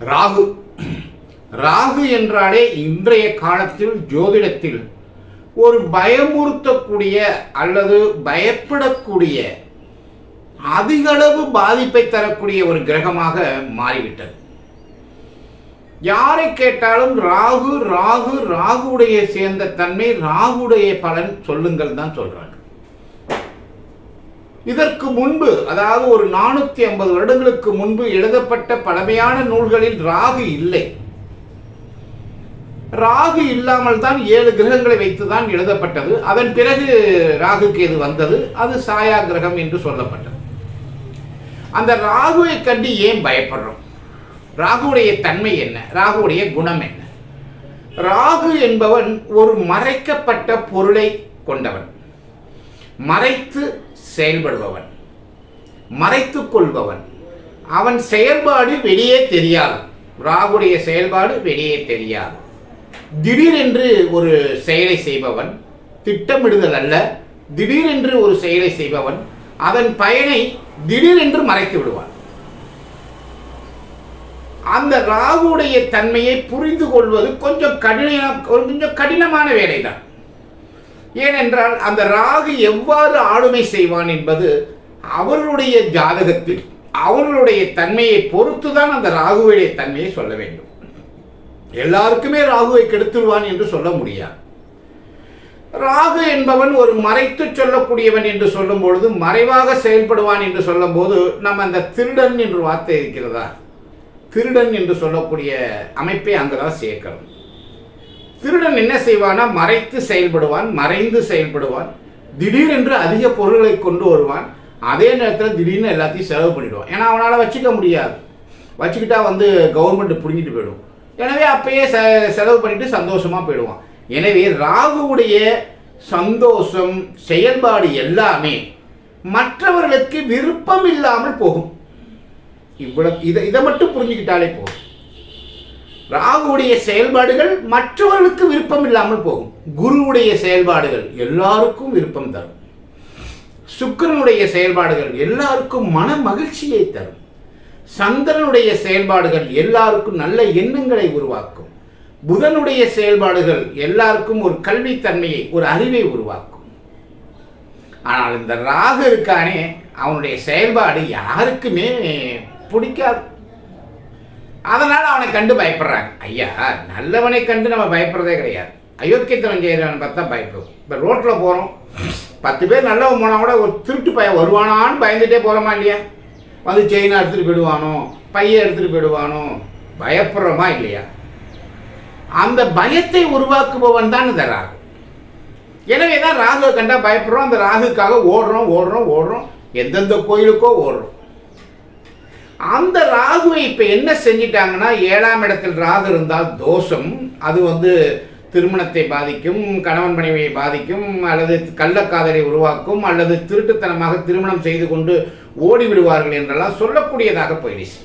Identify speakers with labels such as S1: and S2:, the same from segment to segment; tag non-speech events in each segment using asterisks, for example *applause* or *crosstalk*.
S1: ராகு. ராகு என்றாலே இன்றைய காலத்தில் ஜோதிடத்தில் ஒரு பயமுறுத்தக்கூடிய அல்லது பயப்படக்கூடிய அதிகளவு பாதிப்பை தரக்கூடிய ஒரு கிரகமாக மாறிவிட்டது. யாரை கேட்டாலும் ராகு ராகு ராகுடைய சேர்ந்த தன்மை ராகுடைய பலன் சொல்லுங்கள் தான் சொல்றாங்க இதற்கு முன்பு அதாவது ஒரு நானூத்தி ஐம்பது வருடங்களுக்கு முன்பு எழுதப்பட்ட பழமையான நூல்களில் ராகு இல்லை. ராகு இல்லாமல் தான் ஏழு கிரகங்களை வைத்துதான் எழுதப்பட்டது. அதன் பிறகு ராகு கேது வந்தது. அது சாயா கிரகம் என்று சொல்லப்பட்டது. அந்த ராகுவை கண்டு ஏன் பயப்படுறோம்? ராகுவுடைய தன்மை என்ன? ராகுவுடைய குணம் என்ன? ராகு என்பவன் ஒரு மறைக்கப்பட்ட பொருளை கொண்டவன். மறைத்து செயல்படுபவன். மறைத்துக் கொள்பவன் அவன் செயல்பாடு வெளியே தெரியாது. ராகுடைய செயல்பாடு வெளியே தெரியாது. திடீரென்று ஒரு செயலை செய்பவன் திட்டமிடுதல் அல்ல. திடீரென்று ஒரு செயலை செய்பவன் அதன் பயனை திடீரென்று மறைத்து விடுவான். அந்த ராகுடைய தன்மையை புரிந்து கொள்வது கொஞ்சம் கடின கொஞ்சம் கடினமான வேலைதான். ஏனென்றால் அந்த ராகு எவ்வாறு ஆளுமை செய்வான் என்பது அவர்களுடைய ஜாதகத்தில் அவர்களுடைய தன்மையை பொறுத்துதான் அந்த ராகுவுடைய தன்மையை சொல்ல வேண்டும். எல்லாருக்குமே ராகுவை கெடுத்துடுவான் என்று சொல்ல முடியாது. ராகு என்பவன் ஒரு மறைத்து சொல்லக்கூடியவன் என்று சொல்லும் பொழுது மறைவாக செயல்படுவான் என்று சொல்லும் போது நம்ம அந்த திருடன் என்று வார்த்தை இருக்கிறதா? திருடன் என்று சொல்லக்கூடிய அமைப்பை அங்கதான் சேர்க்கிறோம். திருடன் என்ன செய்வானா மறைத்து செயல்படுவான் மறைந்து செயல்படுவான். திடீரென்று அதிக பொருள்களை கொண்டு வருவான். அதே நேரத்தில் திடீர்னு எல்லாத்தையும் செலவு பண்ணிவிடுவான் ஏன்னா அவனால் வச்சுக்க முடியாது. வச்சுக்கிட்டா வந்து கவர்மெண்ட் பிடுங்கிட்டு போயிடும். எனவே அப்பயே செ செலவு பண்ணிட்டு சந்தோஷமாக போயிடுவான். எனவே ராகுவுடைய சந்தோஷம் செயல்பாடு எல்லாமே மற்றவர்களுக்கு விருப்பம் இல்லாமல் போகும். இவ்வளவு இதை இதை மட்டும் புரிஞ்சுக்கிட்டாலே போதும். ராகுடைய செயல்பாடுகள் மற்றவர்களுக்கு விருப்பம் இல்லாமல் போகும். குருவுடைய செயல்பாடுகள் எல்லாருக்கும் விருப்பம் தரும். சுக்கிரனுடைய செயல்பாடுகள் எல்லாருக்கும் மன மகிழ்ச்சியை தரும். சந்திரனுடைய செயல்பாடுகள் எல்லாருக்கும் நல்ல எண்ணங்களை உருவாக்கும். புதனுடைய செயல்பாடுகள் எல்லாருக்கும் ஒரு கல்வித்தன்மையை ஒரு அறிவை உருவாக்கும். ஆனால் இந்த ராகு இருக்கானே அவனுடைய செயல்பாடு யாருக்குமே பிடிக்காது. அதனால் அவனை கண்டு பயப்படுறாங்க. ஐயா நல்லவனை கண்டு நம்ம பயப்படுறதே கிடையாது. அயோக்கியத்தவன் செய்கிறவன் பார்த்தா பயப்படுவோம். இப்போ ரோட்டில் போகிறோம் பத்து பேர் நல்லவன் போனால் கூட ஒரு திருட்டு பையன் வருவானான்னு பயந்துட்டே போகிறோமா இல்லையா? வந்து செயினை எடுத்துகிட்டு போயிடுவானோ? பையை எடுத்துகிட்டு போயிடுவானோ? பயப்படுறோமா இல்லையா? அந்த பயத்தை உருவாக்குபவன் தான் இந்த ராகு. எனவே தான் ராகுவை கண்டா பயப்படுறோம். அந்த ராகுக்காக ஓடுறோம் ஓடுறோம் ஓடுறோம். எந்தெந்த கோயிலுக்கோ ஓடுறோம். அந்த ராகுவை இப்போ என்ன செஞ்சிட்டாங்கன்னா ஏழாம் இடத்தில் ராகு இருந்தால் தோஷம். அது வந்து திருமணத்தை பாதிக்கும் கணவன் மனைவியை பாதிக்கும் அல்லது கள்ளக்காதலை உருவாக்கும் அல்லது திருட்டுத்தனமாக திருமணம் செய்து கொண்டு ஓடி விடுவார்கள் என்றெல்லாம் சொல்லக்கூடியதாக போயிடுச்சு.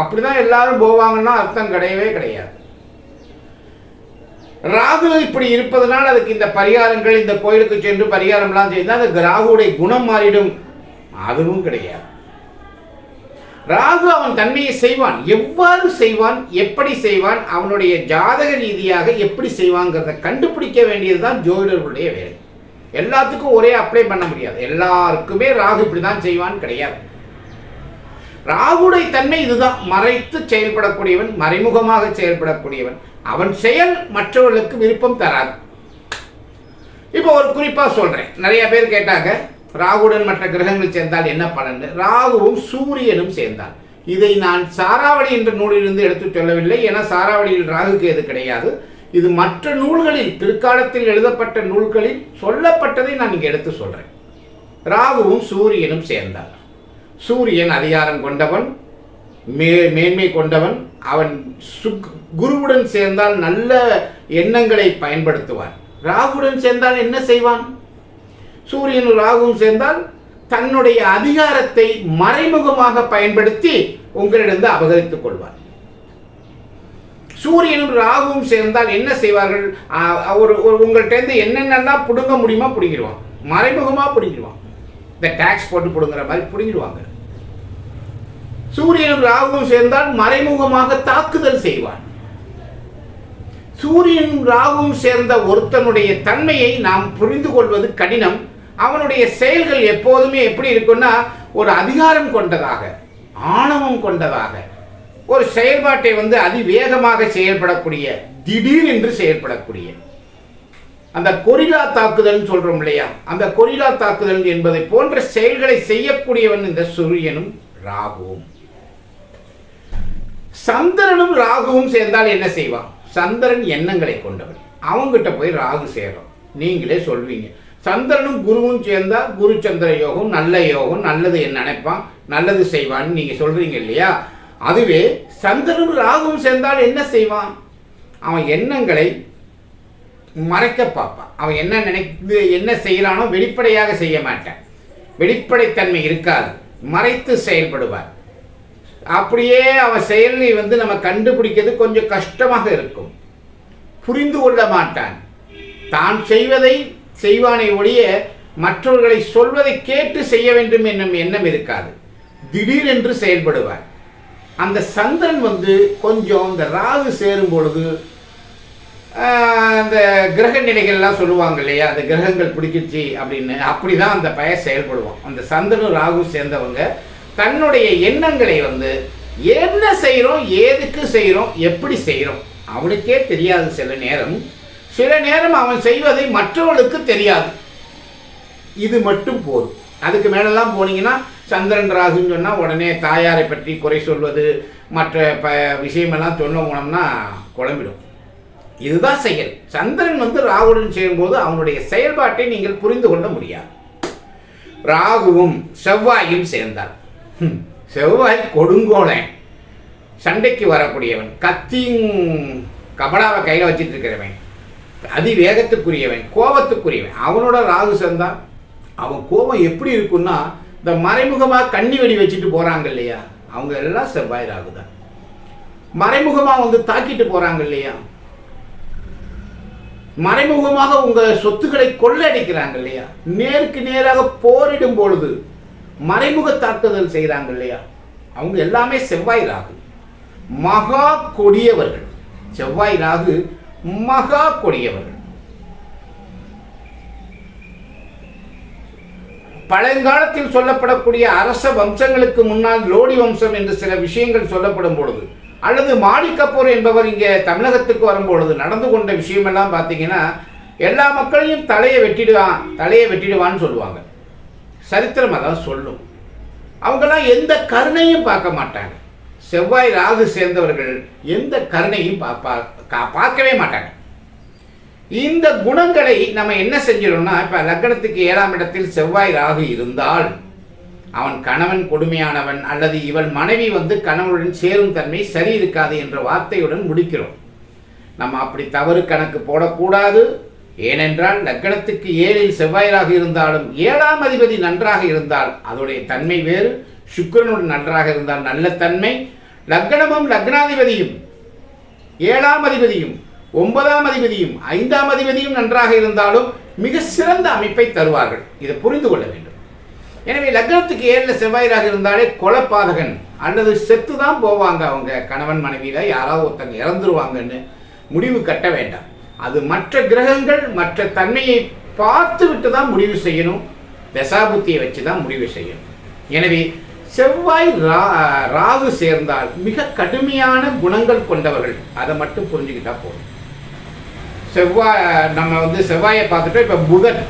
S1: அப்படிதான் எல்லாரும் போவாங்கன்னா அர்த்தம் கிடையவே கிடையாது. ராகு இப்படி இருப்பதனால் அதுக்கு இந்த பரிகாரங்கள் இந்த கோயிலுக்கு சென்று பரிகாரம்லாம் செய்தால் அந்த ராகுடைய குணம் மாறிடும். அதுவும் கிடையாது. ராகு அவன் தன்மையை செய்வான். எவ்வாறு செய்வான்? எப்படி செய்வான்? அவனுடைய ஜாதக ரீதியாக எப்படி செய்வாங்கிறத கண்டுபிடிக்க வேண்டியதுதான் ஜோதிடர்களுடைய வேலை. எல்லாத்துக்கும் ஒரே அப்ளை பண்ண முடியாது. எல்லாருக்குமே ராகு இப்படிதான் செய்வான் கிடையாது. ராகுடைய தன்மை இதுதான். மறைத்து செயல்படக்கூடியவன் மறைமுகமாக செயல்படக்கூடியவன். அவன் செயல் மற்றவர்களுக்கு விருப்பம் தராது. இப்போ ஒரு குறிப்பாக சொல்றேன். நிறைய பேர் கேட்டாங்க ராகுடன் மற்ற கிரகங்கள் சேர்ந்தால் என்ன பலன் ராகுவும் சூரியனும் சேர்ந்தால். இதை நான் சாராவளி என்ற நூலிலிருந்து எடுத்து சொல்லவில்லை. என சாராவளியில் ராகுக்கு எது கிடையாது? இது மற்ற நூல்களில் பிற்காலத்தில் எழுதப்பட்ட நூல்களில் சொல்லப்பட்டதை நான் இங்கே எடுத்து சொல்றேன். ராகுவும் சூரியனும் சேர்ந்தார். சூரியன் அதிகாரம் கொண்டவன் மே மேன்மை கொண்டவன் அவன் சுக் குருவுடன் சேர்ந்தால் நல்ல எண்ணங்களை பயன்படுத்துவான். ராகுடன் சேர்ந்தால் என்ன செய்வான்? சூரியனும் ராகுவும் சேர்ந்தால் தன்னுடைய அதிகாரத்தை மறைமுகமாக பயன்படுத்தி உங்களிடம் அபகரித்துக் கொள்வார். சூரியனும் ராகுவும் சேர்ந்தால் என்ன செய்வார்கள்? ஒரு ஒரு உங்கள்கிட்ட என்னென்னலாம் பிடுங்க முடியுமா? பிடுங்கிடுவான் மறைமுகமாக பிடுங்கிடுவான் இந்த டேக்ஸ் போட்டு பிடுங்குற மாதிரி பிடுங்கிடுவாங்க சூரியனும் ராகுவும் சேர்ந்தால் மறைமுகமாக தாக்குதல் செய்வான் சூரியனும் ராகுவும் சேர்ந்த ஒருத்தனுடைய தன்மையை நாம் புரிந்து கொள்வது கடினம். அவனுடைய செயல்கள் எப்போதுமே எப்படி இருக்குன்னா ஒரு அதிகாரம் கொண்டதாக ஆணவம் கொண்டதாக ஒரு செயல்பாட்டை வந்து அதிவேகமாக செயல்படக்கூடிய திடீர் என்று செயல்படக்கூடிய. அந்த கொரிலா தாக்குதல் சொல்றோம் இல்லையா? அந்த கொரிலா தாக்குதல் என்பதை போன்ற செயல்களை செய்யக்கூடியவன் இந்த சூரியனும் ராகுவும். சந்திரனும் ராகுவும் சேர்ந்தால் என்ன செய்வான்? சந்திரன் எண்ணங்களை கொண்டவன். அவங்கிட்ட போய் ராகு சேரும். நீங்களே சொல்வீங்க. சந்திரனும் குருவும் சேர்ந்தா குரு சந்திர யோகம் நல்ல யோகம் நல்லது என்ன நினைப்பான் நல்லது செய்வான்னு நீங்க சொல்றீங்க இல்லையா? அதுவே சந்திரனும் ராகுவும் சேர்ந்தால் என்ன செய்வான்? அவன் எண்ணங்களை மறைக்க பார்ப்பான். அவன் என்ன நினைத்து என்ன செய்யலானோ வெளிப்படையாக செய்ய மாட்டான். வெளிப்படைத்தன்மை இருக்காது. மறைத்து செயல்படுவார். அப்படியே அவன் செயலை வந்து நம்ம கண்டுபிடிக்கிறது கொஞ்சம் கஷ்டமாக இருக்கும். புரிந்து கொள்ள மாட்டான். தான் செய்வதை செய்வானை ஒழிய மற்றவர்களை சொல்வதை கேட்டு செய்ய வேண்டும் என்னும் எண்ணம் இருக்காது. திடீரென்று செயல்படுவார். அந்த சந்திரன் வந்து கொஞ்சம் இந்த ராகு சேரும் பொழுது அந்த கிரக நிலைகள்லாம் சொல்லுவாங்க இல்லையா? அந்த கிரகங்கள் பிடிச்சிச்சு அப்படின்னு. அப்படி தான் அந்த பய செயல்படுவான். அந்த சந்திரனும் ராகு சேர்ந்தவங்க தன்னுடைய எண்ணங்களை வந்து என்ன செய்கிறோம் ஏதுக்கு செய்கிறோம் எப்படி செய்கிறோம் அவனுக்கே தெரியாது சில நேரம் சில நேரம் அவன் செய்வதை மற்றவர்களுக்கு தெரியாது. இது மட்டும் போதும். அதுக்கு மேலெல்லாம் போனீங்கன்னா சந்திரன் ராகுன்னு சொன்னால் உடனே தாயாரை பற்றி குறை சொல்வது மற்ற ப விஷயமெல்லாம் சொல்ல போனோம்னா குழம்பிடும். இதுதான் செயல். சந்திரன் வந்து ராகுடன் சேரும்போது அவனுடைய செயல்பாட்டை நீங்கள் புரிந்து கொள்ள முடியாது. ராகுவும் செவ்வாயும் சேர்ந்தார். செவ்வாய் கொடுங்கோலன் சண்டைக்கு வரக்கூடியவன். கத்தியும் கபடாவை கையில் வச்சிட்டு இருக்கிறவன். அதிவேகத்துக்குரியவன் கோபத்துக்குரியவன். அவனோட ராகு சந்தான் அவன் கோபம் எப்படி இருக்குன்னா இந்த மறைமுகமாக கண்ணி வெடி வச்சுட்டு போறாங்க இல்லையா? அவங்க எல்லாம் செவ்வாய் ராகு தான். மறைமுகமாக வந்து தாக்கிட்டு போறாங்க இல்லையா? மறைமுகமாக உங்கள் சொத்துக்களை கொள்ளடிக்கிறாங்க இல்லையா? நேருக்கு நேராக போரிடும் பொழுது மறைமுக தாக்குதல் செய்கிறாங்க இல்லையா? அவங்க எல்லாமே செவ்வாய் ராகு. மகா கொடியவர்கள். செவ்வாய் ராகு மகா கொடியவர்கள். பழங்காலத்தில் சொல்லப்படக்கூடிய அரச வம்சங்களுக்கு முன்னால் லோடி வம்சம் என்று சில விஷயங்கள் சொல்லப்படும் பொழுது அல்லது மாணிக்கப்பூர் என்பவர் இங்கே தமிழகத்துக்கு வரும்பொழுது நடந்து கொண்ட விஷயமெல்லாம் பார்த்தீங்கன்னா எல்லா மக்களையும் தலையை வெட்டிடுவான் தலையை வெட்டிடுவான்னு சொல்லுவாங்க. சரித்திரம் அதான் சொல்லும். அவங்களாம் எந்த கருணையும் பார்க்க மாட்டாங்க. செவ்வாய் ராகு சேர்ந்தவர்கள் எந்த கருணையும் கா- பார்க்கவே மாட்டாங்க. இந்த குணங்களை நம்ம என்ன செஞ்சிடணும்னா இப்போ லக்னத்துக்கு ஏழாம் இடத்தில் செவ்வாய் ராகு இருந்தால் அவன் கணவன் கொடுமையானவன் அல்லது இவள் மனைவி வந்து கணவனுடன் சேரும் தன்மை சரி இருக்காது என்ற வார்த்தையுடன் முடிக்கிறோம். நம்ம அப்படி தவறு கணக்கு போடக்கூடாது. ஏனென்றால் லக்னத்துக்கு ஏழில் செவ்வாயிலாக இருந்தாலும் ஏழாம் அதிபதி நன்றாக இருந்தால் அதோடைய தன்மை வேறு சுக்கிரனுடன் நன்றாக இருந்தால் நல்ல தன்மை லக்னமும் லக்னாதிபதியும் ஏழாம் அதிபதியும் ஒன்பதாம் அதிபதியும் ஐந்தாம் அதிபதியும் நன்றாக இருந்தாலும் மிக சிறந்த அமைப்பை தருவார்கள். இதை புரிந்து கொள்ள வேண்டும். எனவே லக்னத்துக்கு ஏழில் செவ்வாயிராக இருந்தாலே கொலப்பாதகன் அல்லது செத்து தான் போவாங்க அவங்க கணவன் மனைவியில் யாராவது ஒருத்தங்க இறந்துருவாங்கன்னு முடிவு கட்ட வேண்டாம். அது மற்ற கிரகங்கள் மற்ற தன்மையை பார்த்து விட்டு தான் முடிவு செய்யணும். தசாபுத்தியை வச்சு தான் முடிவு செய்யணும். எனவே செவ்வாய் ரா ராகு சேர்ந்தால் மிக கடுமையான குணங்கள் கொண்டவர்கள். அதை மட்டும் புரிஞ்சுக்கிட்டா போதும். செவ்வாய் நம்ம வந்து செவ்வாயை பார்த்துட்டு இப்போ புதன்.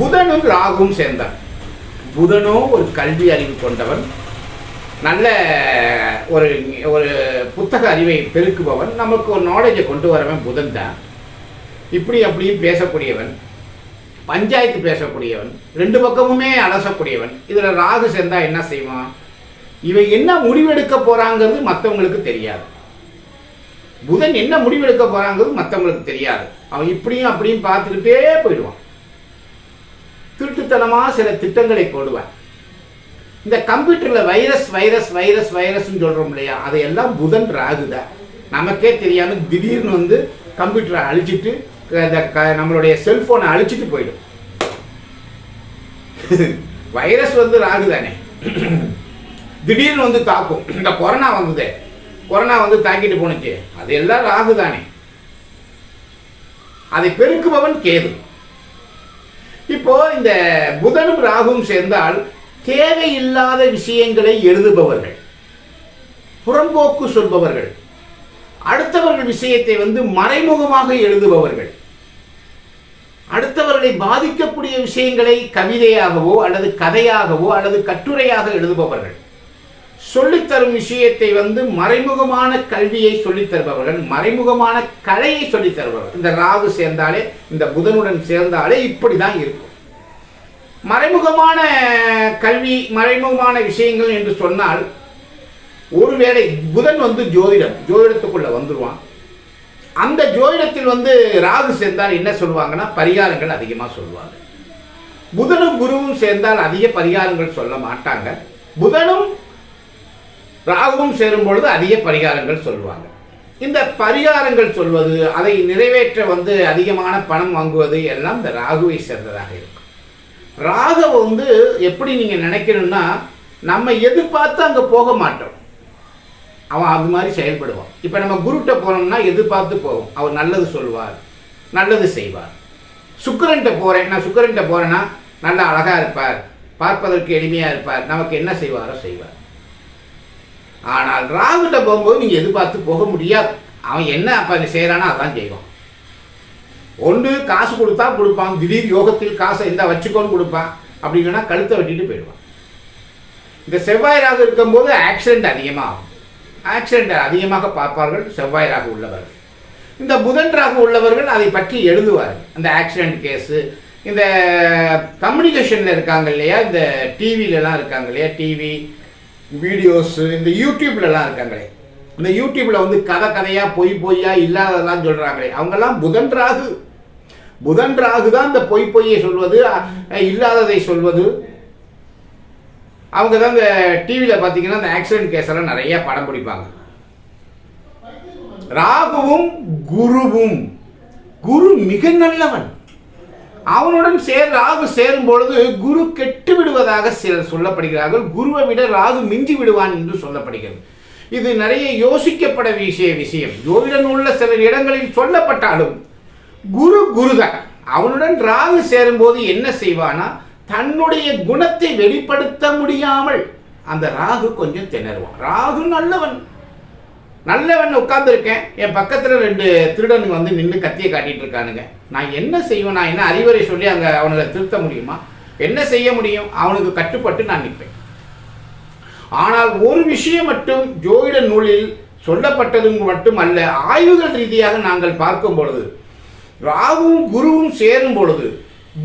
S1: புதனும் ராகும் சேர்ந்தார். புதனோ ஒரு கல்வி அறிவு கொண்டவன். நல்ல ஒரு ஒரு புத்தக அறிவை பெருக்குபவன். நமக்கு ஒரு நாலேஜை கொண்டு வரவன் புதன் தான். இப்படி அப்படியும் பேசக்கூடியவன். பஞ்சாயத்து பேசக்கூடியவன். ரெண்டு பக்கமுமே அலசக்கூடியவன். இதில் ராகு சேர்ந்தால் என்ன செய்வான்? இவன் என்ன முடிவெடுக்க போறாங்கிறது மற்றவங்களுக்கு தெரியாது. புதன் என்ன முடிவெடுக்க போறாங்கிறது மற்றவங்களுக்கு தெரியாது. அவன் இப்படியும் அப்படியும் பார்த்துக்கிட்டே போயிடுவான். திருட்டுத்தனமா சில திட்டங்களை போடுவான். இந்த கம்ப்யூட்டர்ல வைரஸ் வைரஸ் வைரஸ் வைரஸ்னு சொல்றோம் இல்லையா? அதையெல்லாம் புதன் ராகுதான் நமக்கே தெரியாம திடீர்னு வந்து கம்ப்யூட்டரை அழிச்சிட்டு இந்த க- நம்மளுடைய செல்போனை அழிச்சிட்டு போயிடும். *laughs* வைரஸ் வந்து ராகு தானே *clears throat* திடீர்னு வந்து தாக்கும். இந்த கொரோனா வந்தது. கொரோனா வந்து தாக்கிட்டு போனுச்சு அது எல்லாம் ராகு தானே. அதை பெருக்குபவன் கேது. இப்போ இந்த புதனும் ராகுவும் சேர்ந்தால் தேவையில்லாத விஷயங்களை எழுதுபவர்கள். புறம்போக்கு சொல்பவர்கள். அடுத்தவர்கள் விஷயத்தை வந்து மறைமுகமாக எழுதுபவர்கள். அடுத்தவர்களை பாதிக்கக்கூடிய விஷயங்களை கவிதையாகவோ அல்லது கதையாகவோ அல்லது கட்டுரையாக எழுதுபவர்கள். சொல்லித்தரும் விஷயத்தை வந்து மறைமுகமான கல்வியை சொல்லித் தருபவர்கள் மறைமுகமான கலையை சொல்லித் தருபவர்கள் இந்த ராகு சேர்ந்தாலே இந்த புதனுடன் சேர்ந்தாலே இப்படி தான் இருக்கும். மறைமுகமான கல்வி மறைமுகமான விஷயங்கள் என்று சொன்னால் ஒருவேளை புதன் வந்து ஜோதிடம் ஜோதிடத்துக்குள்ள வந்துருவான். அந்த ஜோதிடத்தில் வந்து ராகு சேர்ந்தால் என்ன சொல்லுவாங்கன்னா பரிகாரங்கள் அதிகமாக சொல்லுவாங்க. புதனும் குருவும் சேர்ந்தால் அதிக பரிகாரங்கள் சொல்ல மாட்டாங்க. புதனும் ராகுவும் சேரும் பொழுது அதிக பரிகாரங்கள் சொல்லுவாங்க இந்த பரிகாரங்கள் சொல்வது அதை நிறைவேற்ற வந்து அதிகமான பணம் வாங்குவது எல்லாம் இந்த ராகுவை சேர்ந்ததாக இருக்கும். ராகு வந்து எப்படி நீங்கள் நினைக்கணும்னா நம்ம எதிர்பார்த்து அங்கே போக மாட்டோம். அவன் அது மாதிரி செயல்படுவான். இப்போ நம்ம குருட்ட போனோம்னா எதிர்பார்த்து போவோம் அவர் நல்லது சொல்லுவார் நல்லது செய்வார். சுக்கரன்ட்ட போகிறேன் நான் சுக்கரன்ட்ட போகிறேன்னா நல்லா அழகாக இருப்பார் பார்ப்பதற்கு எளிமையாக இருப்பார் நமக்கு என்ன செய்வாரோ செய்வார். ஆனால் ராகுட்ட போகும்போது நீங்கள் எதிர்பார்த்து போக முடியாது. அவன் என்ன அப்போ செய்கிறானோ அதான் செய்வான். ஒன்று காசு கொடுத்தா கொடுப்பான் திடீர் யோகத்தில் காசை இந்த வச்சுக்கோன்னு கொடுப்பான். அப்படி இல்லைன்னா கழுத்தை வெட்டிட்டு போயிடுவான். இந்த செவ்வாய் ராகு இருக்கும்போது ஆக்சிடென்ட் அதிகமாக ஆகும் ஆக்சிடென்ட் அதிகமாக பார்ப்பார்கள் செவ்வாய் ராகு உள்ளவர்கள். இந்த புதன் ராகு உள்ளவர்கள் அதை பற்றி எழுதுவார்கள் அந்த ஆக்சிடென்ட் கேஸு இந்த கம்யூனிகேஷனில் இருக்காங்க இல்லையா? இந்த டிவிலலாம் இருக்காங்க இல்லையா? டிவி வீடியோஸு இந்த யூடியூப்லலாம் இருக்காங்களே. இந்த யூடியூப்பில் வந்து கதை கதையாக பொய் பொய்யா இல்லாததெல்லாம் சொல்கிறாங்களே அவங்கெல்லாம் புதன் ராகு. புதன் ராகு தான் இந்த பொய் பொய்யை சொல்வது இல்லாததை சொல்வது. அவங்க தான் இந்த டிவியில் பார்த்தீங்கன்னா இந்த ஆக்சிடென்ட் கேஸெல்லாம் நிறைய படம் பிடிப்பாங்க. ராகுவும் குருவும். குரு மிக நல்லவன். அவனுடன் சேர் ராகு சேரும் பொழுது குரு கெட்டு விடுவதாக சிலர் சொல்லப்படுகிறார்கள். குருவை விட ராகு மிஞ்சி விடுவான் என்று சொல்லப்படுகிறது. இது நிறைய யோசிக்கப்பட விஷய விஷயம். ஜோதிட நூலில் சில இடங்களில் சொல்லப்பட்டாலும் குரு குருதான் அவனுடன் ராகு சேரும்போது என்ன செய்வானா? தன்னுடைய குணத்தை வெளிப்படுத்த முடியாமல் அந்த ராகு கொஞ்சம் திணறுவான். ராகு நல்லவன். நல்லவன் உட்கார்ந்துருக்கேன். என் பக்கத்தில் ரெண்டு திருடனுங்க வந்து நின்று கத்தியை காட்டிட்டு இருக்கானுங்க. நான் என்ன செய்வேன்? நான் என்ன அறிவுரை சொல்லி அங்கே அவனுங்களை திருத்த முடியுமா? என்ன செய்ய முடியும்? அவனுக்கு கட்டுப்பட்டு நான் நிற்பேன். ஆனால் ஒரு விஷயம் மட்டும் ஜோதிட நூலில் சொல்லப்பட்டதும் மட்டும் அல்ல ஆய்வுகள் ரீதியாக நாங்கள் பார்க்கும் பொழுது ராகுவும் குருவும் சேரும் பொழுது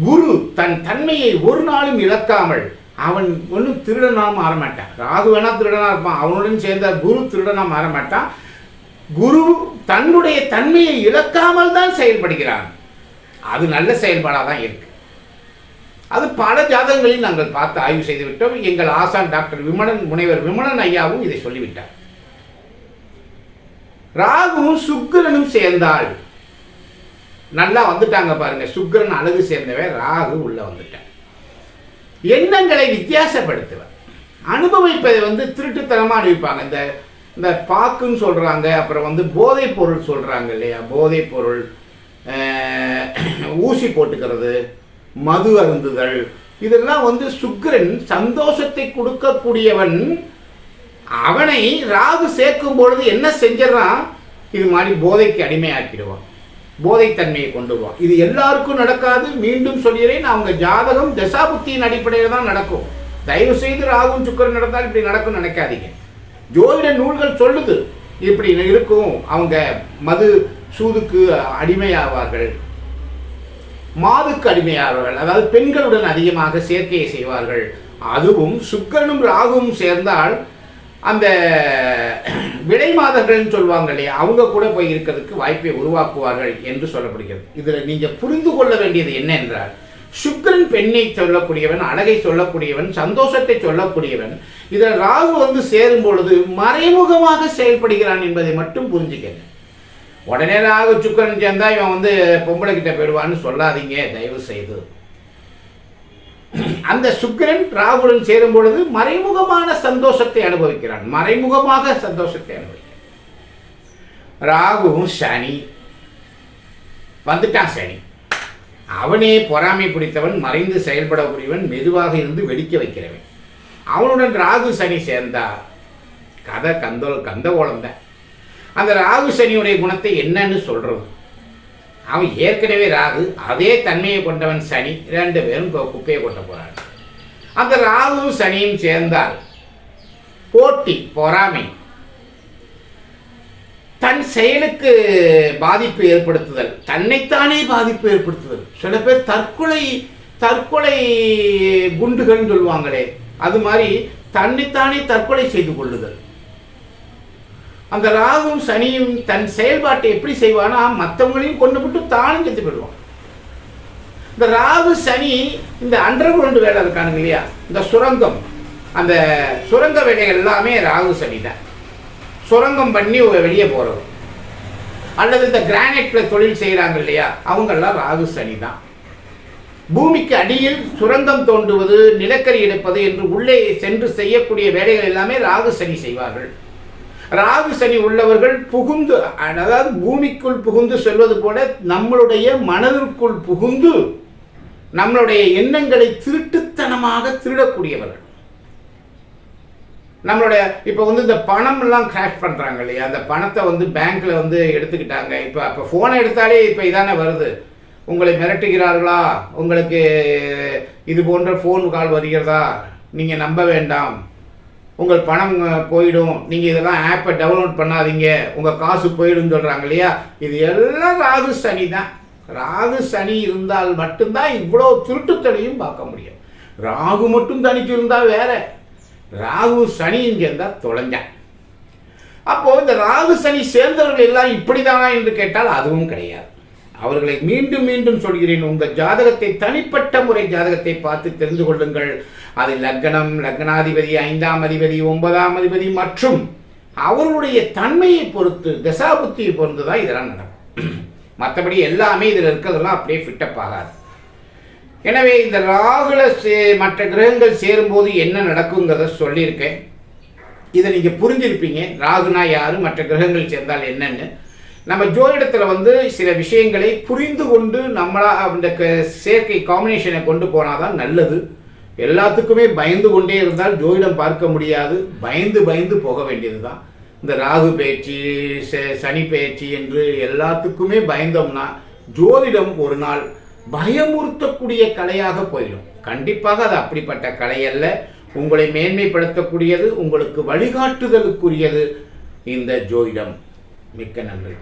S1: குரு தன் தன்மையை ஒரு நாளும் இழக்காமல் அவன் ஒன்றும் திருடனாக மாற மாட்டான் ராகு வேணா திருடனாக இருப்பான். அவனுடன் சேர்ந்த குரு திருடனாக மாற மாட்டான் குரு தன்னுடைய தன்மையை இழக்காமல் தான் செயல்படுகிறான். அது நல்ல செயல்பாடாக தான் இருக்கு. அது பல ஜாதகங்களில் நாங்கள் பார்த்து ஆய்வு செய்து விட்டோம் எங்கள் ஆசான் டாக்டர் விமலன் முனைவர் விமலன் ஐயாவும் இதை சொல்லிவிட்டார். ராகுவும் சுக்கிரனும் சேர்ந்தால் நல்லா வந்துட்டாங்க பாருங்க. சுக்கரன் அழகு சேர்ந்தவன் ராகு உள்ள வந்துட்டான். எண்ணங்களை வித்தியாசப்படுத்துவர். அனுபவிப்பதை வந்து திருட்டுத்தனமாக அனுபவிப்பாங்க. இந்த இந்த பாக்குன்னு சொல்கிறாங்க அப்புறம் வந்து போதைப் பொருள் சொல்கிறாங்க இல்லையா? போதைப் பொருள் ஊசி போட்டுக்கிறது மது அருந்துதல். இதெல்லாம் வந்து சுக்கிரன் சந்தோஷத்தை கொடுக்கக்கூடியவன். அவனை ராகு சேர்க்கும் பொழுது என்ன செஞ்சிடறான்? இது மாதிரி போதைக்கு அடிமையாக்கிடுவான். போதைத்தன்மையை கொண்டு வருவான் இது எல்லாருக்கும் நடக்காது. மீண்டும் சொல்கிறேன் அவங்க ஜாதகம் தசாபுத்தியின் அடிப்படையில் தான் நடக்கும். தயவு செய்து ராகும் சுக்கரன் நடந்தால் இப்படி நடக்கும்னு நினைக்காதீங்க. ஜோதிட நூல்கள் சொல்லுது இப்படி இருக்கும். அவங்க மது சூதுக்கு அடிமையாவார்கள். மாதுக்கு அடிமையாவார்கள். அதாவது பெண்களுடன் அதிகமாக சேர்க்கையை செய்வார்கள். அதுவும் சுக்கரனும் ராகுவும் சேர்ந்தால் அந்த விடை மாதர்கள்னு சொல்லுவாங்க இல்லையா அவங்க கூட போய் இருக்கிறதுக்கு வாய்ப்பை உருவாக்குவார்கள் என்று சொல்லப்படுகிறது. இதில் நீங்கள் புரிந்து கொள்ள வேண்டியது என்ன என்றால் சுக்கிரன் பெண்ணை சொல்லக்கூடியவன் அழகை சொல்லக்கூடியவன் சந்தோஷத்தை சொல்லக்கூடியவன் இதில் ராகு வந்து சேரும் பொழுது மறைமுகமாக செயல்படுகிறான் என்பதை மட்டும் புரிஞ்சுக்கங்க. உடனே ராகு சுக்கரன் சேர்ந்தா இவன் வந்து பொம்பளை கிட்ட போயிடுவான்னு சொல்லாதீங்க தயவு செய்து. அந்த சுக்கிரன் ராகுடன் சேரும் பொழுது மறைமுகமான சந்தோஷத்தை அனுபவிக்கிறான். மறைமுகமாக சந்தோஷத்தை அனுபவிக்கிறான். ராகுவும் சனி. வந்துட்டான் சனி. அவனே பொறாமை பிடித்தவன் மறைந்து செயல்படக்கூடியவன் மெதுவாக இருந்து வெடிக்க வைக்கிறவன். அவனுடன் ராகு சனி சேர்ந்தா கதை கந்தோல் கந்தகோளம் தான். அந்த ராகு சனியுடைய குணத்தை என்னன்னு சொல்றது. அவன் ஏற்கனவே ராகு அதே தன்மையை கொண்டவன் சனி ரெண்டு பேரும் கு- குப்பையை கொட்ட போறாங்க. அந்த ராகுவும் சனியும் சேர்ந்தால் போட்டி பொறாமை தன் செயலுக்கு பாதிப்பு ஏற்படுத்துதல் தன்னைத்தானே பாதிப்பு ஏற்படுத்துதல். சில பேர் தற்கொலை தற்கொலை குண்டுகள்னு சொல்லுவாங்களே அது மாதிரி தன்னைத்தானே தற்கொலை செய்து கொள்ளுதல். அந்த ராகும் சனியும் தன் செயல்பாட்டை எப்படி செய்வானா மற்றவங்களையும் கொண்டு விட்டு தானும் செத்து போயிடுவான். இந்த ராகு சனி இந்த அண்டர்கிரவுண்ட் வேலை இருக்கானுங்க இல்லையா? இந்த சுரங்கம். அந்த சுரங்க வேலைகள் எல்லாமே ராகு சனி தான். சுரங்கம் பண்ணி வெளியே போகிறது அல்லது இந்த கிரானைட்ல தொழில் செய்கிறாங்க இல்லையா? அவங்கெல்லாம் ராகு சனி தான். பூமிக்கு அடியில் சுரங்கம் தோண்டுவது நிலக்கரி எடுப்பது என்று உள்ளே சென்று செய்யக்கூடிய வேலைகள் எல்லாமே ராகு சனி செய்வார்கள். ராகு சனி உள்ளவர்கள் புகுந்து அதாவது பூமிக்குள் புகுந்து செல்வது போல நம்மளுடைய மனதிற்குள் புகுந்து நம்மளுடைய எண்ணங்களை திருட்டுத்தனமாக திருடக்கூடியவர்கள். நம்மளுடைய இப்போ வந்து இந்த பணம்லாம் கிராஷ் பண்ணுறாங்க இல்லையா? அந்த பணத்தை வந்து பேங்க்கில் வந்து எடுத்துக்கிட்டாங்க. இப்போ அப்போ ஃபோனை எடுத்தாலே இப்போ இதானே வருது. உங்களை மிரட்டுகிறார்களா? உங்களுக்கு இது போன்ற ஃபோன் கால் வருகிறதா? நீங்கள் நம்ப வேண்டாம். உங்கள் பணம் போயிடும். நீங்கள் இதெல்லாம் ஆப்பை டவுன்லோட் பண்ணாதீங்க. உங்கள் காசு போயிடும் சொல்கிறாங்க இல்லையா? இது எல்லாம் ராகு சனி தான். ராகு சனி இருந்தால் மட்டும்தான் இவ்வளோ திருட்டுத்தனையும் பார்க்க முடியும். ராகு மட்டும் தனிச்சு இருந்தால் வேற. ராகு சனி இங்கே இருந்தால் தொலைஞ்சான் அப்போது இந்த ராகு சனி சேர்ந்தவர்கள் எல்லாம் இப்படிதானா என்று கேட்டால் அதுவும் கிடையாது. அவர்களை மீண்டும் மீண்டும் சொல்கிறேன். உங்கள் ஜாதகத்தை தனிப்பட்ட முறை ஜாதகத்தை பார்த்து தெரிந்து கொள்ளுங்கள். அது லக்னம் லக்னாதிபதி ஐந்தாம் அதிபதி ஒன்பதாம் அதிபதி மற்றும் அவர்களுடைய தன்மையை பொறுத்து தசாபுத்தியை பொறுத்து தான் இதெல்லாம் நடக்கும். மற்றபடி எல்லாமே இதில் இருக்கிறதெல்லாம் அப்படியே ஃபிட்டப் ஆகாது. எனவே இந்த ராகுல சே- மற்ற கிரகங்கள் சேரும்போது என்ன நடக்குங்கிறத சொல்லியிருக்கேன். இதை நீங்கள் புரிஞ்சிருப்பீங்க. ராகுனா யார் மற்ற கிரகங்கள் சேர்ந்தால் என்னன்னு. நம்ம ஜோதிடத்தில் வந்து சில விஷயங்களை புரிந்து கொண்டு நம்மளா அந்த க- சேர்க்கை காம்பினேஷனை கொண்டு போனால் தான் நல்லது. எல்லாத்துக்குமே பயந்து கொண்டே இருந்தால் ஜோதிடம் பார்க்க முடியாது. பயந்து பயந்து போக வேண்டியது தான் இந்த ராகு பேச்சு ச- சனி பேச்சு என்று எல்லாத்துக்குமே பயந்தோம்னா ஜோதிடம் ஒரு நாள் பயமுறுத்தக்கூடிய கலையாக போயிடும். கண்டிப்பாக அது அப்படிப்பட்ட கலை அல்ல. உங்களை மேன்மைப்படுத்தக்கூடியது உங்களுக்கு வழிகாட்டுதலுக்குரியது இந்த ஜோதிடம். மிக்க நன்றி.